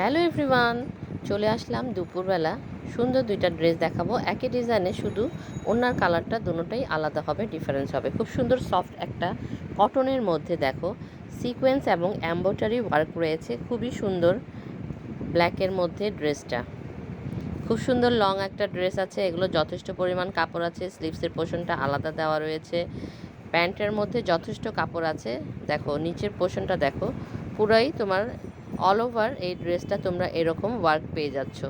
Hello everyone, চলে আসলাম দুপুরবেলা। সুন্দর দুইটা ড্রেস দেখাবো। একই ডিজাইনে শুধু ওনার কালারটা দুটোটাই আলাদা হবে ডিফারেন্স হবে। খুব সুন্দর সফট একটা কটনের মধ্যে দেখো সিকোয়েন্স এবং অ্যাম্বোটারি ওয়ার্ক রয়েছে। খুবই সুন্দর ব্ল্যাকের মধ্যে ড্রেসটা। খুব সুন্দর লং একটা ড্রেস আছে, এগুলো যথেষ্ট পরিমাণ কাপড় আছে। স্লিভসের পোর্শনটা আলাদা দেওয়া রয়েছে। প্যান্টের মধ্যে যথেষ্ট কাপড় আছে। দেখো, নিচের পোর্শনটা দেখো, পুরাই তোমার অল ওভার এই ড্রেসটা তোমরা এরকম ওয়ার্ক পেয়ে যাচ্ছ।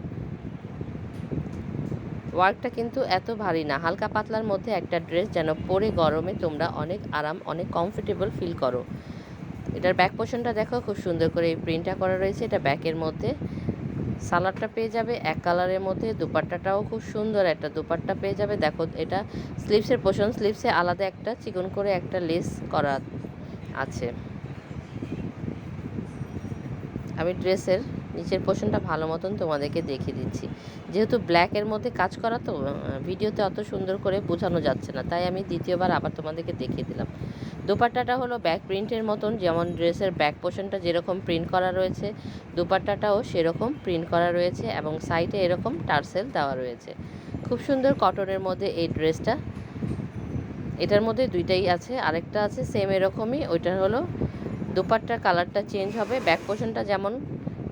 ওয়ার্কটা কিন্তু এত ভারী না, হালকা পাতলার মধ্যে একটা ড্রেস যেন পরে গরমে তোমরা অনেক আরাম, অনেক কমফোর্টেবল ফিল করো। এটার ব্যাক পোর্শনটা দেখো, খুব সুন্দর করে এই প্রিন্টটা করা রয়েছে, এটা ব্যাকের মধ্যে। সালাডটা পেয়ে যাবে এক কালারের মধ্যে, দুপাট্টাটাও খুব সুন্দর একটা দুপাট্টা পেয়ে যাবে। দেখো, এটা স্লিভসের পোর্শন স্লিভসে আলাদা একটা, চিকন করে একটা লেস করা আছে। আমি ড্রেসের নিচের পোর্শনটা ভালো মতন তোমাদেরকে দেখিয়ে দিচ্ছি। যেহেতু ব্ল্যাকের মধ্যে কাজ করা তো ভিডিওতে অত সুন্দর করে বোঝানো যাচ্ছে না, তাই আমি দ্বিতীয়বার আবার তোমাদেরকে দেখিয়ে দিলাম। দুপাট্টাটা হলো ব্যাক প্রিন্টের মতন, যেমন ড্রেসের ব্যাক পোর্শনটা যেরকম প্রিন্ট করা রয়েছে, দুপাট্টাটাও সেরকম প্রিন্ট করা রয়েছে এবং সাইডে এরকম টার্সেল দেওয়া রয়েছে। খুব সুন্দর কটনের মধ্যে এই ড্রেসটা। এটার মধ্যে দুইটাই আছে, আরেকটা আছে সেম এরকমই, ওইটা হলো দোপাট্টার কালারটা চেঞ্জ হবে। ব্যাক পোর্শনটা যেমন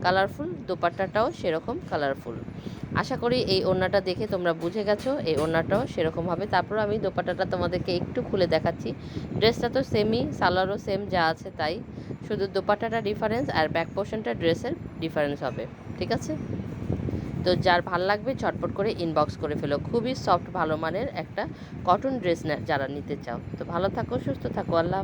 কালারফুল, দোপাট্টাটাও সেরকম কালারফুল। আশা করি এই ওড়নাটা দেখে তোমরা বুঝে গেছো, এই ওড়নাটাও সেরকম হবে। তারপর আমি দোপাট্টাটা তোমাদেরকে একটু খুলে দেখাচ্ছি। ড্রেসটা তো সেমই সালোয়ারও সেম যা আছে তাই। শুধু দোপাট্টাটা ডিফারেন্স আর ব্যাক পোর্শনটা ড্রেসের ডিফারেন্স হবে, ঠিক আছে? তো যার ভালো লাগবে ঝটপট করে ইনবক্স করে ফেলো। খুবই সফট ভালো মানের একটা কটন ড্রেস যারা নিতে চাও। তো ভালো থাকো, সুস্থ থাকো, আল্লাহ।